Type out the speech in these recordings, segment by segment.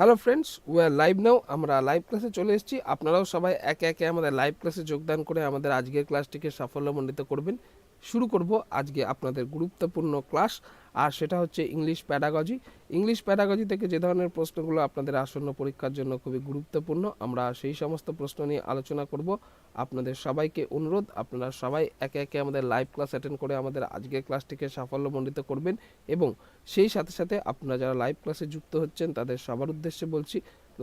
Hello friends we live now আমরা live ক্লাসে চলে এসেছি। আপনারাও সবাই একে একে আমাদের লাইভ ক্লাসে যোগদান করে আমাদের আজকের ক্লাসটিকে সাফল্যমণ্ডিত করবেন। শুরু করব আজকে আপনাদের গুরুত্বপূর্ণ ক্লাস আর সেটা হচ্ছে ইংলিশ প্যাডাগজি ইংলিশ প্যাডাগজি থেকে যে ধরনের প্রশ্নগুলো আপনাদের আসন্ন পরীক্ষার জন্য খুবই গুরুত্বপূর্ণ, আমরা সেই সমস্ত প্রশ্ন নিয়ে আলোচনা করব। আপনাদের সবাইকে অনুরোধ, আপনারা সবাই একে একে আমাদের লাইভ ক্লাস অ্যাটেন্ড করে আমাদের আজকের ক্লাসটিকে সাফল্যমণ্ডিত করবেন এবং সেই সাথে সাথে আপনারা যারা লাইভ ক্লাসে যুক্ত হচ্ছেন, তাদের সবার উদ্দেশ্যে বলছি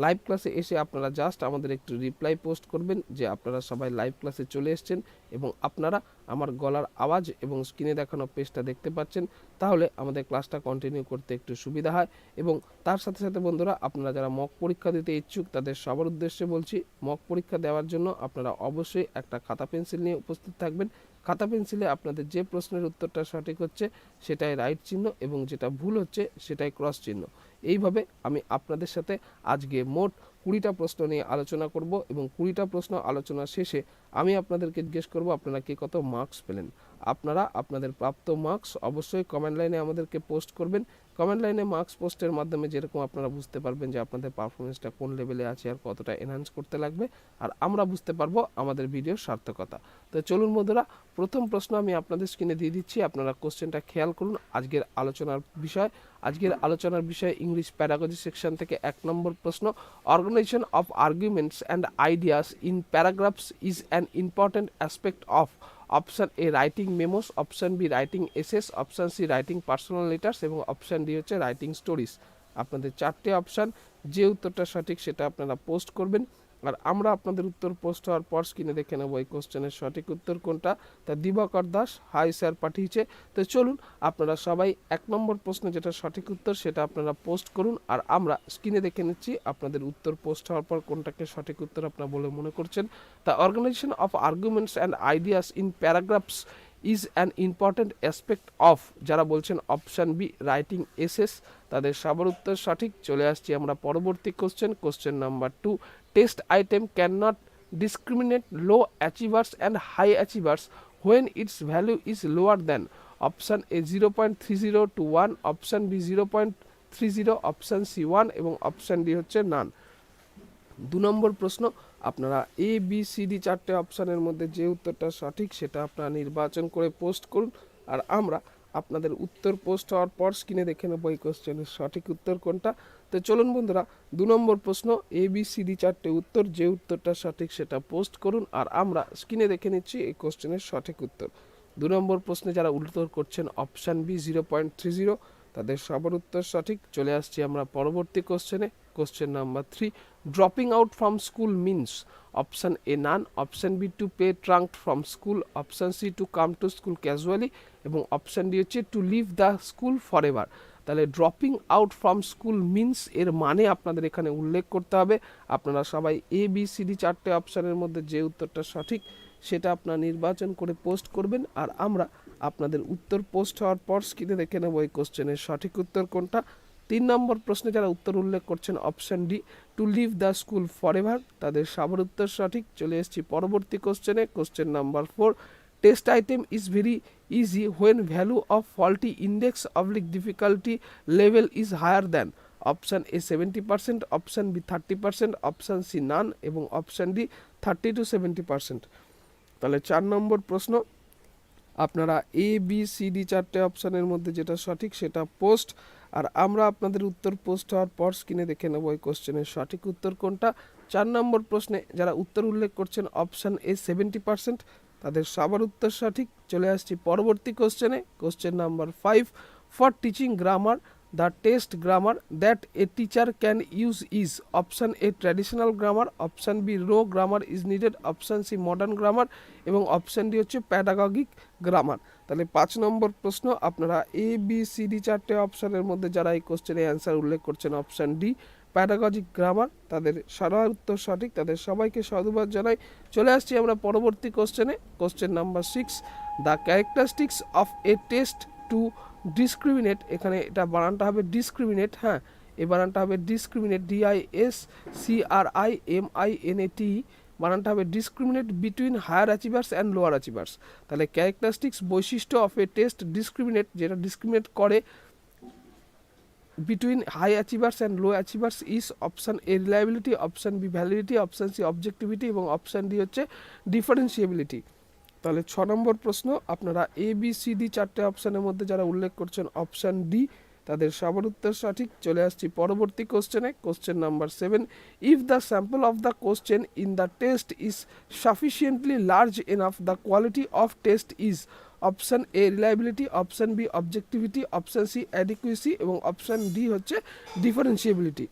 লাইভ ক্লাসে এসে আপনারা জাস্ট আমাদের একটু রিপ্লাই পোস্ট করবেন যে আপনারা সবাই লাইভ ক্লাসে চলে এসেছেন এবং আপনারা আমার গলার আওয়াজ এবং স্ক্রিনে দেখানো পেজটা দেখতে পাচ্ছেন। তাহলে আমাদের ক্লাসটা কন্টিনিউ করতে একটু সুবিধা হয় এবং তার সাথে সাথে বন্ধুরা, আপনারা যারা মক পরীক্ষা দিতে ইচ্ছুক, তাদের সবার উদ্দেশ্যে বলছি মক পরীক্ষা দেওয়ার জন্য আপনারা অবশ্যই একটা খাতা পেন্সিল নিয়ে উপস্থিত থাকবেন। খাতা পেন্সিলে আপনাদের যে প্রশ্নের উত্তরটা সঠিক হচ্ছে, সেটাই রাইট চিহ্ন এবং যেটা ভুল হচ্ছে, সেটাই ক্রস চিহ্ন। এইভাবে আমি আপনাদের সাথে আজকে মোট কুড়িটা প্রশ্ন নিয়ে আলোচনা করব এবং কুড়িটা প্রশ্ন আলোচনা শেষে আমি আপনাদেরকে জিজ্ঞেস করব, আপনারা কে কত মার্কস পেলেন? আপনারা আপনাদের প্রাপ্ত মার্কস অবশ্যই কমেন্ট লাইনে আমাদেরকে পোস্ট করবেন কমেন্ট লাইনে মার্কস পোস্টের মাধ্যমে যেরকম আপনারা বুঝতে পারবেন যে আপনাদের পারফরমেন্সটা কোন লেভেলে আছে আর কতটা এনহান্স করতে লাগবে। আর আমরা বুঝতে পারব আমাদের ভিডিওর সার্থকতা। তো চলুন বন্ধুরা, প্রথম প্রশ্ন আমি আপনাদের স্ক্রিনে দিয়ে দিচ্ছি। আপনারা কোশ্চেনটা খেয়াল করুন। আজকের আলোচনার বিষয়, আজকের আলোচনার বিষয় ইংলিশ প্যারাগজি সেকশন থেকে এক নম্বর প্রশ্ন। Organization of arguments and ideas in paragraphs is an important aspect of option A writing memos option B writing essays option C writing personal letters এবং অপশান ডি হচ্ছে রাইটিং স্টোরিজ আপনাদের চারটে option যে উত্তরটা সঠিক সেটা আপনারা পোস্ট করবেন। আর আমরা আপনাদের উত্তর পোস্ট হওয়ার পর স্ক্রিনে দেখে নেব এই কোশ্চেনের সঠিক উত্তর কোনটা। তা দিবাকর দাস হাই স্যার পাঠিয়েছে। তো চলুন, আপনারা সবাই এক নম্বর প্রশ্নে যেটা সঠিক উত্তর সেটা আপনারা পোস্ট করুন আর আমরা স্ক্রিনে দেখে নিচ্ছি আপনাদের উত্তর পোস্ট হওয়ার পর কোনটাকে সঠিক উত্তর আপনারা বলে মনে করছেন। তা organization of arguments and ideas in paragraphs is an important aspect of যারা বলছেন অপশান বি রাইটিং এসএস তাদের সবার উত্তর সঠিক। চলে আসছি আমরা পরবর্তী question question number two and high achievers when its value is lower then option A zero point three zero two one option B zero point three zero option C one এবং option D হচ্ছে none দু নম্বর প্রশ্ন, আপনারা A B C D চারটে অপশানের মধ্যে যে উত্তরটা সঠিক সেটা আপনারা নির্বাচন করে পোস্ট করুন। আর আমরা আপনাদের উত্তর পোস্ট হওয়ার পর স্ক্রিনে দেখে নেব এই কোশ্চেনের সঠিক উত্তর কোনটা। তো চলুন বন্ধুরা, দু নম্বর প্রশ্ন এ বি সি ডি চারটে উত্তর, যে উত্তরটা সঠিক সেটা পোস্ট করুন আর আমরা স্ক্রিনে দেখে নিচ্ছি এই কোশ্চেনের সঠিক উত্তর। দু নম্বর প্রশ্নে যারা উত্তর করছেন option B zero point three zero তাদের সবার উত্তর সঠিক। চলে আসছি আমরা পরবর্তী কোশ্চেনে question number three dropping out from school means option A none option B to play truant from school option C to come to school casually এবং অপশান ডি হচ্ছে to leave the school for ever তাহলে dropping out from school means এর মানে আপনাদের এখানে উল্লেখ করতে হবে। আপনারা সবাই এ বি সি ডি চারটে অপশানের মধ্যে যে উত্তরটা সঠিক সেটা আপনারা নির্বাচন করে পোস্ট করবেন আর আমরা আপনাদের উত্তর পোস্ট হওয়ার পর স্ক্রিনে দেখে নেব এই কোশ্চেনের সঠিক উত্তর কোনটা। তিন নম্বর প্রশ্নে যারা উত্তর উল্লেখ করছেন option D to leave the school for ever তাদের সবার উত্তর সঠিক। চলে এসেছি পরবর্তী কোশ্চেনে question number four test item is very easy when value of facility index oblique difficulty level is higher than option A seventy percent option B thirty percent option C none এবং option D thirty to seventy percent তাহলে চার নম্বর প্রশ্ন, আপনারা A B C D চারটে অপশানের মধ্যে যেটা সঠিক সেটা পোস্ট আর আমরা আপনাদের উত্তর পোস্ট হওয়ার পর স্ক্রিনে দেখে নেব এই কোশ্চেনের সঠিক উত্তর কোনটা। চার নম্বর প্রশ্নে যারা উত্তর উল্লেখ করছেন অপশান এ সেভেন্টি পার্সেন্ট তাদের সবার উত্তর সঠিক চলে আসছি পরবর্তী কোশ্চেনে question number five for teaching grammar the test grammar that a teacher can use is option A traditional grammar option B rule grammar is needed option C modern grammar এবং option D হচ্ছে pedagogic grammar তাহলে পাঁচ নম্বর প্রশ্ন, আপনারা A B C D চারটে অপশানের মধ্যে যারা এই কোশ্চেনে অ্যান্সার উল্লেখ করছেন অপশান ডি প্যাডাগজিক গ্রামার তাদের সারা উত্তর সঠিক, তাদের সবাইকে সাধুবাদ জানাই। চলে আসছি আমরা পরবর্তী কোশ্চেনে question number six the characteristics of a test to discriminate এখানে এটা বানানটা হবে ডিসক্রিমিনেট হ্যাঁ? এই বানানটা হবে discriminate D I S C R I M I N A T বানানটা হবে discriminate between higher achievers and lower achievers তাহলে ক্যারেক্টারিস্টিক্স বৈশিষ্ট্য অফ এ টেস্ট ডিসক্রিমিনেট যেটা ডিসক্রিমিনেট করে between high achievers and low achievers is option A, reliability, option B, validity, option C, objectivity, এবং option D হচ্ছে differentiability তাহলে ছ নম্বর প্রশ্ন, আপনারা এ বি সি ডি চারটে অপশনের মধ্যে যারা উল্লেখ করছেন অপশন ডি তাদের সবার উত্তর সঠিক। চলে আসছি পরবর্তী কোশ্চেনে question number seven if the sample of the question in the test is sufficiently large enough the quality of test is option A reliability, option B objectivity, option C adequacy এবং option D হচ্ছে differentiability.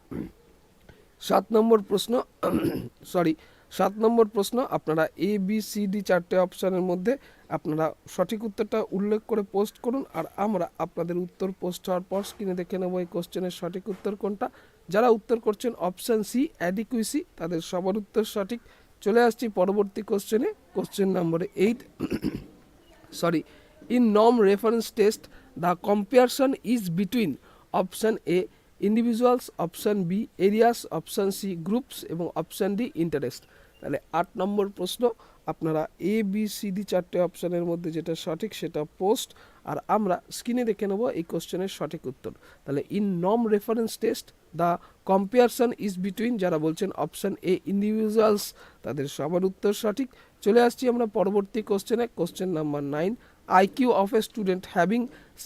সাত নম্বর প্রশ্ন, sorry, সাত নম্বর প্রশ্ন, আপনারা A, B, C, D চারটে অপশানের মধ্যে আপনারা সঠিক উত্তরটা উল্লেখ করে পোস্ট করুন আর আমরা আপনাদের উত্তর পোস্ট হওয়ার পর স্ক্রিনে দেখে নেব এই কোশ্চেনের সঠিক উত্তর কোনটা। যারা উত্তর করছেন অপশান সি, অ্যাডিকুইসি, তাদের সবার উত্তর সঠিক। চলে আসছি পরবর্তী কোশ্চেনে, question number eight sorry in norm reference test the comparison is between option a individuals option b areas option c groups এবং option d interest তাহলে আট নম্বর প্রশ্ন আপনারা এ বি সি ডি চারটে অপশানের মধ্যে যেটা সঠিক সেটা পোস্ট আর আমরা স্ক্রিনে দেখে নেব এই কোশ্চেনের সঠিক উত্তর তাহলে ইন নম reference test the comparison is between, যারা বলছেন অপশান এ ইন্ডিভিজুয়ালস। তাদের সবার উত্তর সঠিক। চলে আসছি আমরা পরবর্তী কোশ্চেনে question number nine IQ of a student having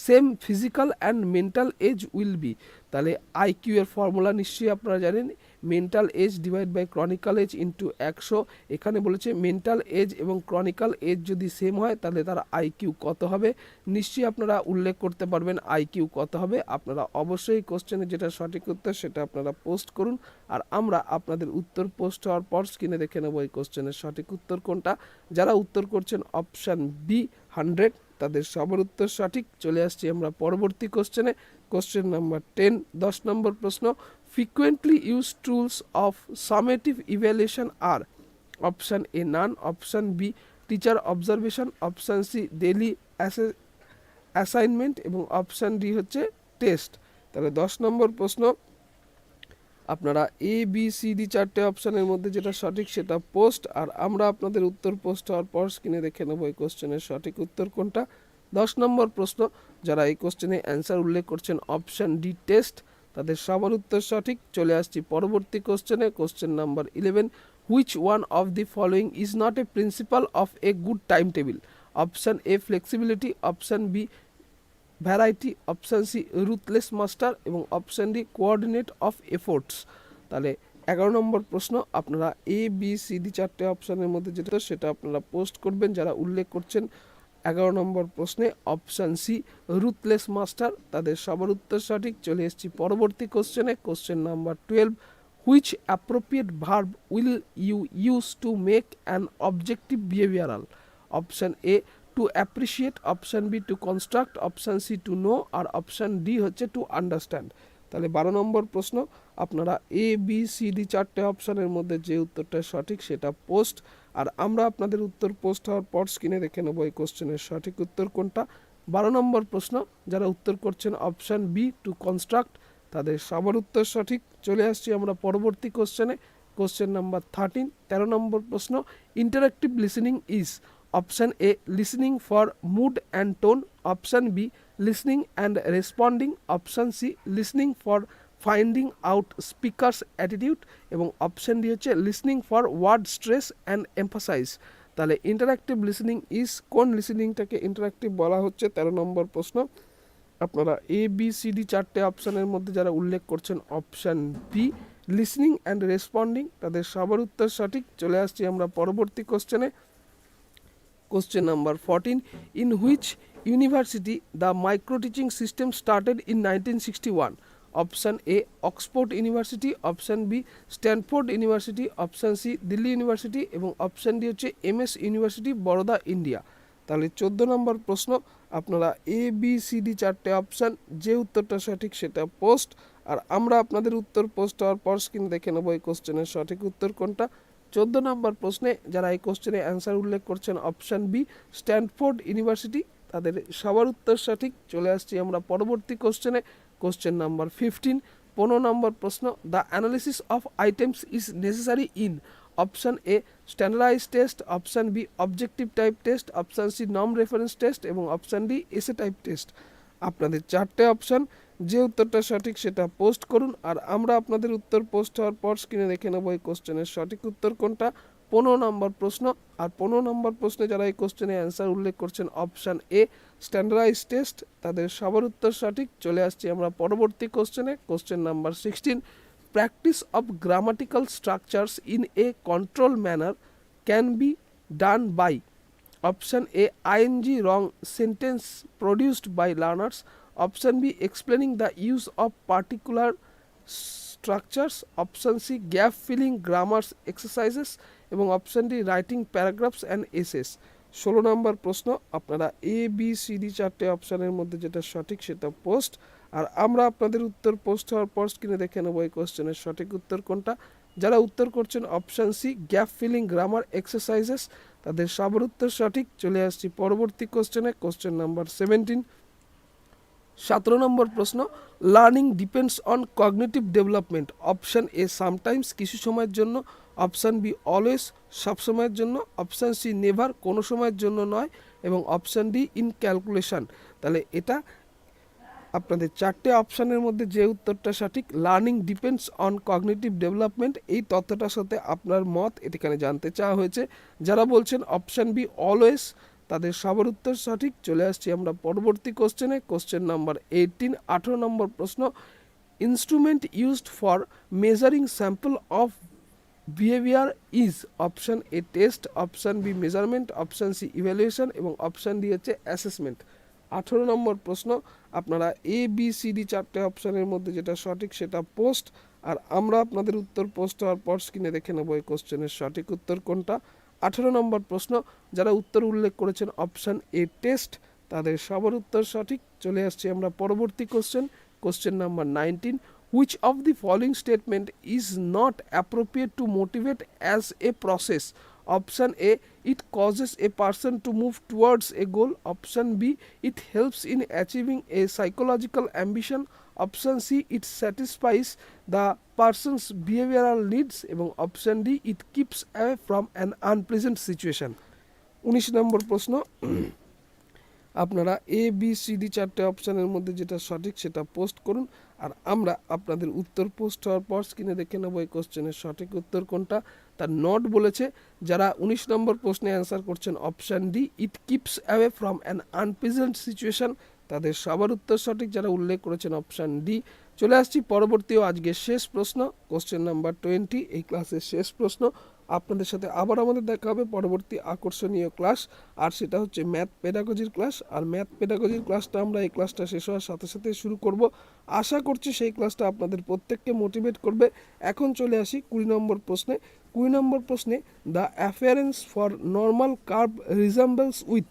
same physical and mental age will be তাহলে আইকিউ এর ফর্মুলা নিশ্চয়ই আপনারা জানেন। Mental age divide by chronological age into একশো। এখানে বলেছে মেন্টাল এজ এবং ক্রনিক্যাল এজ যদি সেম হয়, তাহলে তার আইকিউ কত হবে? নিশ্চয়ই আপনারা উল্লেখ করতে পারবেন আইকিউ কত হবে। আপনারা অবশ্যই কোশ্চেনে যেটা সঠিক উত্তর সেটা আপনারা পোস্ট করুন। আর আমরা আপনাদের উত্তর পোস্ট হওয়ার পর স্ক্রিনে দেখে নেব এই কোশ্চেনের সঠিক উত্তর কোনটা। যারা উত্তর করছেন অপশান বি হান্ড্রেড তাদের সবার উত্তর সঠিক। চলে আসছি আমরা পরবর্তী কোশ্চেনে কোশ্চেন নাম্বার টেন দশ নম্বর প্রশ্ন। Frequently use tools of summative evaluation R option A none option B teacher observation option C daily assignment এবং অপশান ডি হচ্ছে টেস্ট তাহলে দশ নম্বর প্রশ্ন। আপনারা এ বি সি ডি চারটে অপশানের মধ্যে যেটা সঠিক সেটা পোস্ট আর আমরা আপনাদের উত্তর পোস্ট হওয়ার পর স্ক্রিনে দেখে নেব এই কোশ্চেনের সঠিক উত্তর কোনটা। দশ নম্বর প্রশ্ন, যারা এই কোশ্চেনে অ্যান্সার উল্লেখ করছেন অপশান ডি টেস্ট তাদের সবার উত্তর সঠিক। চলে আসছি পরবর্তী কোশ্চেনে question number eleven which one of the following is not a principle of a good time table option A flexibility option B variety option C ruthless master এবং option D coordinate of efforts তাহলে এগারো নম্বর প্রশ্ন, আপনারা A B C D চারটে অপশানের মধ্যে যেটা সেটা আপনারা পোস্ট করবেন, যারা উল্লেখ করছেন এগারো নম্বর প্রশ্নে। অপশান সি রুথলেস মাস্টার তাদের সবার উত্তর সঠিক। চলে এসেছি পরবর্তী কোশ্চেনে question number twelve which appropriate verb will you use to make an objective behavioural option A to appreciate option B to construct option C to know R option D হচ্ছে to understand তাহলে বারো নম্বর প্রশ্ন, আপনারা A B C D চারটে অপশানের মধ্যে যে উত্তরটা সঠিক সেটা পোস্ট আর আমরা আপনাদের উত্তর পোস্ট হওয়ার পর স্ক্রিনে দেখে নেব এই কোশ্চেনের সঠিক উত্তর কোনটা। বারো নম্বর প্রশ্ন, যারা উত্তর করছেন অপশান বি টু কনস্ট্রাক্ট তাদের সবার উত্তর সঠিক। চলে আসছি আমরা পরবর্তী কোশ্চেনে কোশ্চেন নাম্বার থার্টিন তেরো নম্বর প্রশ্ন interactive listening is option A listening for mood and tone option B listening and responding option C listening for finding out speaker's attitude এবং অপশান ডি হচ্ছে listening for word stress and emphasize তাহলে interactive listening is কোন লিসনিংটাকে interactive বলা হচ্ছে? তেরো নম্বর প্রশ্ন। আপনারা এ বি সি ডি চারটে অপশানের মধ্যে যারা উল্লেখ করছেন, option B listening and responding তাদের সবার উত্তর সঠিক। চলে আসছি আমরা পরবর্তী কোশ্চেনে question number fourteen in which university the micro teaching system started in nineteen sixty one option A Oxford University option B Stanford University option C Delhi university এবং অপশান ডি হচ্ছে M S university Baroda India তাহলে চোদ্দ নম্বর প্রশ্ন, আপনারা A B C D চারটে option যে উত্তরটা সঠিক সেটা পোস্ট আর আমরা আপনাদের উত্তর পোস্ট হওয়ার পর স্ক্রিন দেখে নেব এই কোশ্চেনের সঠিক উত্তর কোনটা। চোদ্দ নম্বর প্রশ্নে যারা এই কোশ্চেনে অ্যান্সার উল্লেখ করছেন অপশান বি, স্ট্যানফোর্ড ইউনিভার্সিটি। তাদের সবার উত্তর সঠিক। চলে আসছি আমরা পরবর্তী কোশ্চেনে, কোশ্চেন নাম্বার ফিফটিন পনেরো নম্বর প্রশ্ন the analysis of items is necessary in option A standardize test option B objective type test option C নম রেফারেন্স টেস্ট এবং option D essay type test আপনাদের চারটে অপশান যে উত্তরটা সঠিক সেটা পোস্ট করুন আর আমরা আপনাদের উত্তর পোস্ট হওয়ার পর স্ক্রিনে দেখে নেব এই কোশ্চেনের সঠিক উত্তর কোনটা। পনেরো নম্বর প্রশ্ন, আর পনেরো নম্বর প্রশ্নে যারা এই কোশ্চেনে অ্যান্সার উল্লেখ করছেন অপশান এ স্ট্যান্ডার্ডাইজ টেস্ট তাদের সবার উত্তর সঠিক। চলে আসছি আমরা পরবর্তী কোশ্চেনে question number sixteen practice of grammatical structures in a control manner can be done by option A I N G wrong sentence produced by learners option B explaining the use of particular structures option C gap filling grammars exercises এবং option D writing paragraphs and essays ষোলো নম্বর প্রশ্ন, আপনারা A B C D চারটে অপশানের মধ্যে যেটা সঠিক সেটা পোস্ট আর আমরা আপনাদের উত্তর পোস্ট হওয়ার পর স্ক্রিনে দেখে নেব এই কোশ্চেনের সঠিক উত্তর কোনটা। যারা উত্তর করছেন option C gap filling grammar exercises তাদের সবার উত্তর সঠিক। চলে আসছি পরবর্তী কোশ্চেনে কোশ্চেন নাম্বার সেভেন্টিন সতেরো নম্বর প্রশ্ন learning depends on cognitive development option A sometimes কিছু সময়ের জন্য। অপশান বি অলওয়েজ সব সময়ের জন্য। অপশান সি নেভার কোনো সময়ের জন্য নয়। এবং অপশান ডি ইন ক্যালকুলেশন তাহলে এটা আপনাদের চারটে অপশানের মধ্যে যে উত্তরটা সঠিক learning depends on cognitive development এই তথ্যটার সাথে আপনার মত, এখানে জানতে চাওয়া হয়েছে। যারা বলছেন অপশান বি অলওয়েজ তাদের সবার উত্তর সঠিক। চলে আসছি আমরা পরবর্তী কোশ্চেনে কোশ্চেন নাম্বার এইটিন আঠেরো নম্বর প্রশ্ন। Instrument used for measuring sample of behaviour is option A test option B measurement option C evaluation এবং অপশান ডি হচ্ছে অ্যাসেসমেন্ট আঠেরো নম্বর প্রশ্ন, আপনারা এ বি সি ডি চারটে অপশানের মধ্যে যেটা সঠিক সেটা পোস্ট আর আমরা আপনাদের উত্তর পোস্ট হওয়ার পর স্ক্রিনে দেখে নেব এই কোশ্চেনের সঠিক উত্তর কোনটা। আঠেরো নম্বর প্রশ্ন, যারা উত্তর উল্লেখ করেছেন অপশান এ টেস্ট তাদের সবার উত্তর সঠিক। চলে আসছি আমরা পরবর্তী question question number nineteen which of the following statement is not appropriate to motivate as a process option A it causes a person to move towards a goal option B it helps in achieving a psychological ambition option C it satisfies the person's behavioural needs এবং option D it keeps away from an unpleasant situation উনিশ নম্বর প্রশ্ন। আপনারা A B C D চারটে অপশানের মধ্যে যেটা সঠিক সেটা পোস্ট করুন। আর আমরা আপনাদের উত্তর পোস্ট হওয়ার পর স্ক্রিনে দেখে নেব এই কোশ্চেনের সঠিক উত্তর কোনটা। তার নট বলেছে, যারা উনিশ নম্বর প্রশ্নে অ্যান্সার করছেন option D it keeps away from an unpleasant situation তাদের সবার উত্তর সঠিক, যারা উল্লেখ করেছেন অপশান ডি চলে আসছি পরবর্তী ও আজকের শেষ প্রশ্ন কোশ্চেন নাম্বার টোয়েন্টি এই ক্লাসের শেষ প্রশ্ন। আপনাদের সাথে আবার আমাদের দেখা হবে পরবর্তী আকর্ষণীয় ক্লাস আর সেটা হচ্ছে ম্যাথ পেডাগজির ক্লাস আর ম্যাথ পেডাগজির ক্লাসটা আমরা এই ক্লাসটা শেষ হওয়ার সাথে সাথে শুরু করব। আশা করছি সেই ক্লাসটা আপনাদের প্রত্যেককে মোটিভেট করবে। এখন চলে আসি কুড়ি নম্বর প্রশ্নে। কুড়ি নম্বর প্রশ্নে the appearance for normal curve resembles with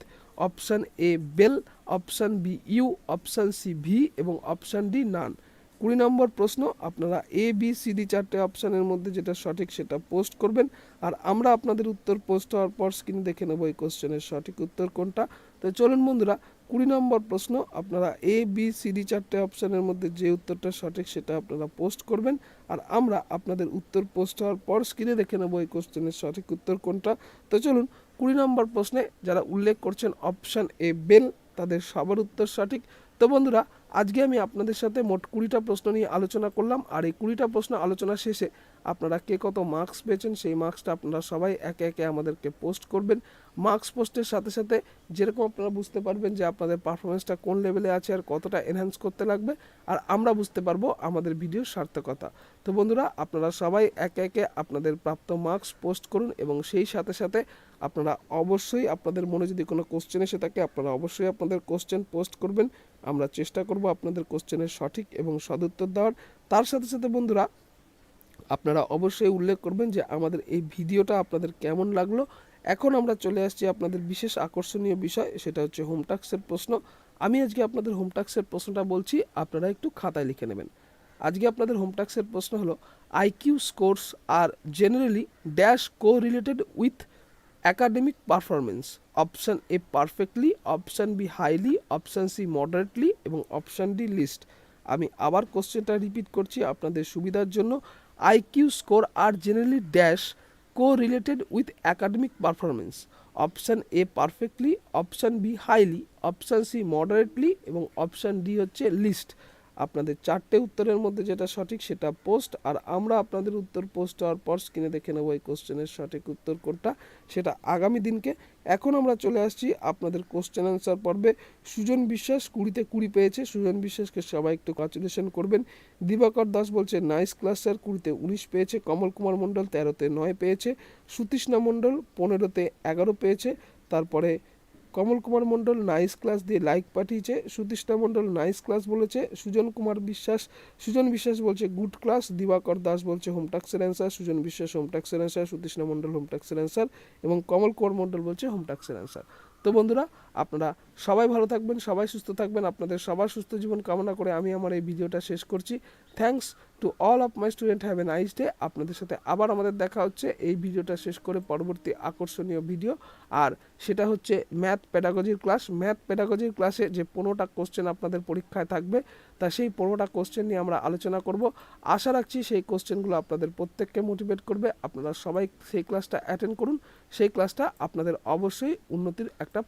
option A bell option B U option C V এবং অপশান ডি নান কুড়ি নম্বর প্রশ্ন, আপনারা এ বি সি ডি চারটে অপশানের মধ্যে যেটা সঠিক সেটা পোস্ট করবেন? আর আমরা আপনাদের উত্তর পোস্ট হওয়ার পর স্ক্রিনে দেখে নেব এই কোশ্চেনের সঠিক উত্তর কোনটা। তো চলুন বন্ধুরা কুড়ি নম্বর প্রশ্ন, আপনারা এ বি সি ডি চারটে অপশানের মধ্যে যে উত্তরটা সঠিক সেটা আপনারা পোস্ট করবেন। আর আমরা আপনাদের উত্তর পোস্ট হওয়ার পর স্ক্রিনে দেখে নেব এই কোশ্চেনের সঠিক উত্তর কোনটা। তো চলুন, কুড়ি নম্বর প্রশ্নে যারা উল্লেখ করছেন অপশান এ বেল তাদের সবার উত্তর সঠিক। তো বন্ধুরা, আজকে আমি আপনাদের সাথে মোট কুড়িটা প্রশ্ন নিয়ে আলোচনা করলাম। আর এই কুড়িটা প্রশ্ন আলোচনা শেষে আপনারা কে কত মার্কস পেয়েছেন, সেই মার্কসটা আপনারা সবাই একে একে আমাদেরকে পোস্ট করবেন। মার্কস পোস্টের সাথে সাথে যেরকম আপনারা বুঝতে পারবেন যে আপনাদের পারফরমেন্সটা কোন লেভেলে আছে আর কতটা এনহ্যান্স করতে লাগবে, আর আমরা বুঝতে পারব আমাদের ভিডিওর সার্থকতা। তো বন্ধুরা, আপনারা সবাই একে একে আপনাদের প্রাপ্ত মার্কস পোস্ট করুন এবং সেই সাথে সাথে আপনারা অবশ্যই আপনাদের মনে যদি কোনো কোশ্চেন এসে থাকে, আপনারা অবশ্যই আপনাদের কোশ্চেন পোস্ট করবেন। আমরা চেষ্টা করব আপনাদের কোশ্চেনের সঠিক এবং সদুত্তর দেওয়ার। তার সাথে সাথে বন্ধুরা আপনারা অবশ্যই উল্লেখ করবেন যে আমাদের এই ভিডিওটা আপনাদের কেমন লাগল। এখন আমরা চলে আসছি আপনাদের বিশেষ আকর্ষণীয় বিষয়, সেটা হচ্ছে হোমটাক্সের প্রশ্ন। আমি আজকে আপনাদের হোমটাক্সের প্রশ্নটা বলছি, আপনারা একটু খাতায় লিখে নেবেন। আজকে আপনাদের হোমটাক্সের প্রশ্ন হলো IQ scores are generally dash correlated with academic performance option A perfectly, option B highly, option C moderately এবং অপশান ডি লিস্ট। আমি আবার কোশ্চেনটা রিপিট করছি আপনাদের সুবিধার জন্য। IQ score are generally dash correlated with academic performance option A perfectly, option B highly, option C moderately এবং option D হচ্ছে লিস্ট। আপনাদের চারটে উত্তরের মধ্যে যেটা সঠিক সেটা পোস্ট আর আমরা আপনাদের উত্তর পোস্ট হওয়ার পর স্ক্রিনে দেখে নেব এই কোশ্চেনের সঠিক উত্তর কোনটা, সেটা আগামী দিনকে। এখন আমরা চলে আসছি আপনাদের কোশ্চেন অ্যান্সার পর্বে। সুজন বিশ্বাস কুড়িতে কুড়ি পেয়েছে। সুজন বিশ্বাসকে সবাই একটু কনসুলেশন করবেন। দিবাকর দাস বলছে নাইস ক্লাস স্যার কুড়িতে উনিশ পেয়েছে। কমল কুমার মণ্ডল তেরোতে নয় পেয়েছে। সুতৃষ্ণা মণ্ডল পনেরোতে এগারো পেয়েছে। তারপরে কমল কুমার মণ্ডল নাইস ক্লাস দিয়ে লাইক পাঠিয়েছে। সুতৃষ্ণা মণ্ডল নাইস ক্লাস বলেছে, সুজন কুমার বিশ্বাস, সুজন বিশ্বাস বলছে, গুড ক্লাস। দিবাকর দাস বলছে, হোম টাক্সের অ্যান্সার সুজন বিশ্বাস, হোম টাক্সের অ্যান্সার সুতৃষ্ণা মণ্ডল, হোম টাক্সের অ্যান্সার এবং কমল কুমার মণ্ডল বলছে, হোম টাক্সের অ্যান্সার তো বন্ধুরা, আপনারা সবাই ভালো থাকবেন, সবাই সুস্থ থাকবেন। আপনাদের সবার সুস্থ জীবন কামনা করে আমি আমার এই ভিডিওটা শেষ করছি। Thanks to all of my student have a nice day আপনাদের সাথে আবার আমাদের দেখা হচ্ছে। এই ভিডিওটা শেষ করে পরবর্তী আকর্ষণীয় ভিডিও। আর সেটা হচ্ছে ম্যাথ প্যাডাগজির ক্লাস ম্যাথ প্যাডাগজির ক্লাসে যে পনেরোটা কোশ্চেন আপনাদের পরীক্ষায় থাকবে, তা সেই পনেরোটা কোশ্চেন নিয়ে আমরা আলোচনা করব। আশা রাখছি সেই কোশ্চেনগুলো আপনাদের প্রত্যেককে মোটিভেট করবে। আপনারা সবাই সেই ক্লাসটা অ্যাটেন্ড করুন। সেই ক্লাসটা আপনাদের অবশ্যই উন্নতির একটা